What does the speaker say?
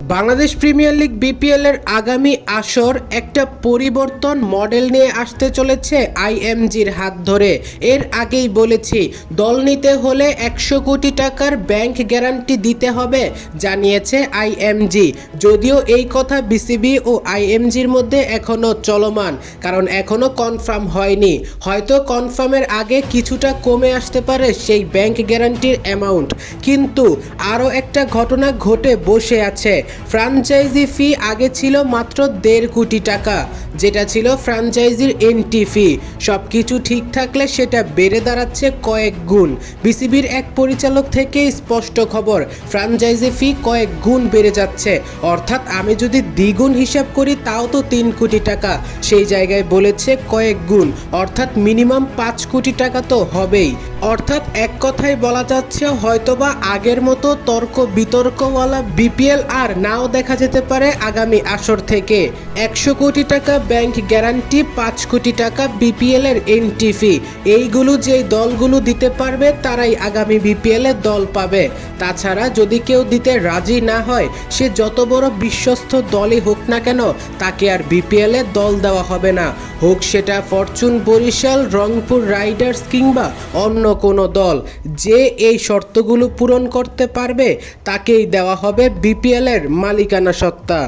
Bangladesh premier league BPL এর আগামী আসর একটা পরিবর্তন মডেল নিয়ে আসতে চলেছে আইএমজির হাত ধরে। এর আগেই বলেছি, দল নিতে হলে একশো কোটি টাকার ব্যাংক গ্যারান্টি দিতে হবে, জানিয়েছে আইএমজি। যদিও এই কথা বিসিবি ও আইএমজির মধ্যে এখনও চলমান, কারণ এখনও কনফার্ম হয়নি। হয়তো কনফার্মের আগে কিছুটা কমে আসতে পারে সেই ব্যাংক গ্যারান্টির অ্যামাউন্ট। কিন্তু আরও একটা ঘটনা ঘটে বসে আছে ফ্র্যাঞ্চাইজি ফি আগে ছিল মাত্র দেড় কোটি টাকা, যেটা ছিল ফ্র্যাঞ্চাইজির এন্টি ফি। সব কিছু ঠিক থাকলে সেটা বেড়ে দাঁড়াচ্ছে কয়েক গুণ। বিসিবির এক পরিচালক থেকে স্পষ্ট খবর ফ্র্যাঞ্চাইজি ফি কয়েক গুণ বেড়ে যাচ্ছে। অর্থাৎ আমি যদি দ্বিগুণ হিসাব করি, তাও তো তিন কোটি টাকা। সেই জায়গায় বলেছে কয়েক গুণ, অর্থাৎ মিনিমাম পাঁচ কোটি টাকা তো হবেই। অর্থাৎ এক কথায় বলা যাচ্ছে হয়তোবা আগের মতো তর্ক বিতর্কওয়ালা বিপিএল আর নাও দেখা যেতে পারে আগামী আসর থেকে। একশো কোটি টাকা ব্যাংক গ্যারান্টি, পাঁচ কোটি টাকা বিপিএল এর এন্ট্রি এইগুলো যেই দলগুলো দিতে পারবে, তারাই আগামী বিপিএল এ দল পাবে। তাছাড়া যদি কেউ দিতে রাজি না হয়, সে যত বড় বিশ্বস্ত দলই হোক না কেন, তাকে আর বিপিএল এ দল দেওয়া হবে না। হোক সেটা ফরচুন বরিশাল, রংপুর রাইডার্স কিংবা অন্য কোনো দল। যে এই শর্তগুলো পূরণ করতে পারবে, তাকেই দেওয়া হবে বিপিএল এর মালিকানা সত্তা।